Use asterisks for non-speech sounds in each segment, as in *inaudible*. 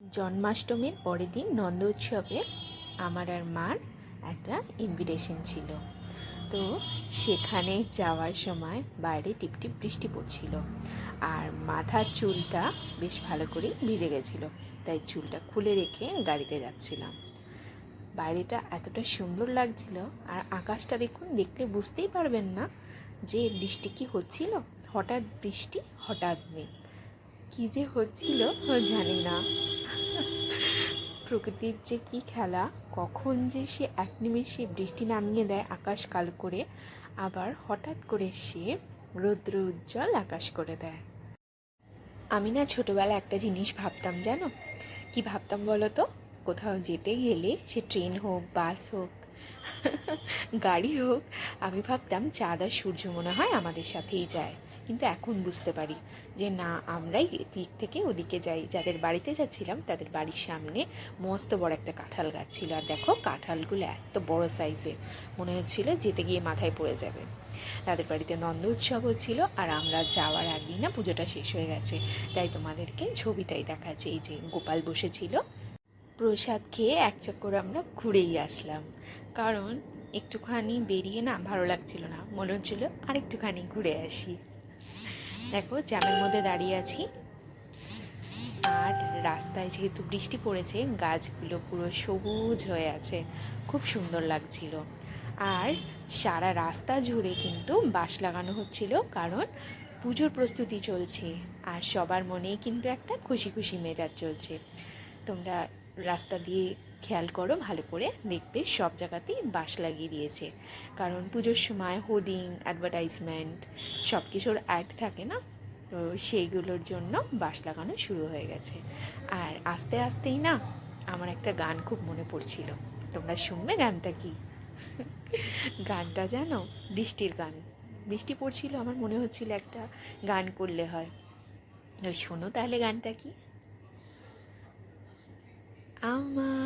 জন্মাষ্টমীর পরের দিন নন্দ উৎসবে আমার আর মার একটা ইনভিটেশন ছিল। তো সেখানে যাওয়ার সময় বাইরে টিপটিপ বৃষ্টি পড়ছিল। আর মাথার চুলটা বেশ ভালো করেই ভিজে গেছিল। তাই চুলটা খুলে রেখে গাড়িতে যাচ্ছিলাম। বাইরেটা এতটা সুন্দর লাগছিল আর আকাশটা দেখুন, দেখলে বুঝতেই পারবেন না যে বৃষ্টি কি হচ্ছিল। হঠাৎ বৃষ্টি, হঠাৎ মেঘ। কী যে হচ্ছিল, জানি না। প্রকৃতির যে কি খেলা, কখন যে সে এক নিমেষে বৃষ্টি নামিয়ে দেয় আকাশ কাল করে, আবার হঠাৎ করে সে রৌদ্র উজ্জ্বল আকাশ করে দেয়। আমি না ছোটোবেলা একটা জিনিস ভাবতাম, জানো? কি ভাবতাম বলো তো? কোথাও যেতে গেলে সে ট্রেন হোক, বাস হোক, *laughs* গাড়ি হোক, আমি ভাবতাম চাঁদ সূর্য মনে হয় আমাদের সাথেই যায়। কিন্তু এখন বুঝতে পারি যে না, আমরাই দিক থেকে ওদিকে যাই। যাদের বাড়িতে যাচ্ছিলাম, তাদের বাড়ির সামনে মস্ত বড় একটা কাঁঠাল গাছ ছিল। আর দেখো, কাঁঠালগুলো এত বড় সাইজের। মনে হচ্ছিল যেতে গিয়ে মাথায় পড়ে যাবে। তাদের বাড়িতে নন্দ উৎসব হচ্ছিল আর আমরা যাওয়ার আগেই না পুজোটা শেষ হয়ে গেছে। তাই তোমাদেরকে ছবিটাই দেখাচ্ছে। এই যে গোপাল বসেছিল। প্রসাদ খেয়ে এক চক্কর আমরা ঘুরেই আসলাম। কারণ একটুখানি বেরিয়ে না ভালো লাগছিল না। মনে হচ্ছিল আরেকটুখানি ঘুরে আসি। দেখো জ্যামের মধ্যে দাঁড়িয়ে আছি। আর রাস্তায় যেহেতু বৃষ্টি পড়েছে, গাছগুলো পুরো সবুজ হয়ে আছে। খুব সুন্দর লাগছিল। আর সারা রাস্তা জুড়ে কিন্তু বাঁশ লাগানো হচ্ছিল, কারণ পুজোর প্রস্তুতি চলছে। আর সবার মনেই কিন্তু একটা খুশি খুশি মেজাজ চলছে। তোমরা রাস্তা দিয়ে খেয়াল করো, ভালো করে দেখবে সব জায়গাতেই বাঁশ লাগিয়ে দিয়েছে। কারণ পুজোর সময় হোর্ডিং অ্যাডভার্টাইজমেন্ট সব কিছুর অ্যাড থাকে না? তো সেইগুলোর জন্য বাঁশ লাগানো শুরু হয়ে গেছে। আর আস্তে আস্তেই না আমার একটা গান খুব মনে পড়ছিল। তোমরা শুনবে গানটা কি? গানটা জানো? বৃষ্টির গান। বৃষ্টি পড়ছিল, আমার মনে হচ্ছিল একটা গান করলে হয়। শোনো তাহলে গানটা কি? আমার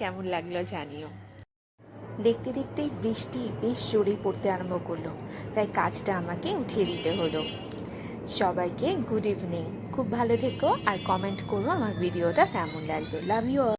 কেমন লাগল জানিও। দেখতে দেখতেই বৃষ্টি বেশ জোরেই পড়তে আরম্ভ করল, তাই কাজটা আমাকে উঠিয়ে দিতে হলো। সবাইকে গুড ইভিনিং খুব ভালো থেকো আর কমেন্ট করো আমার ভিডিওটা কেমন লাগল। Love you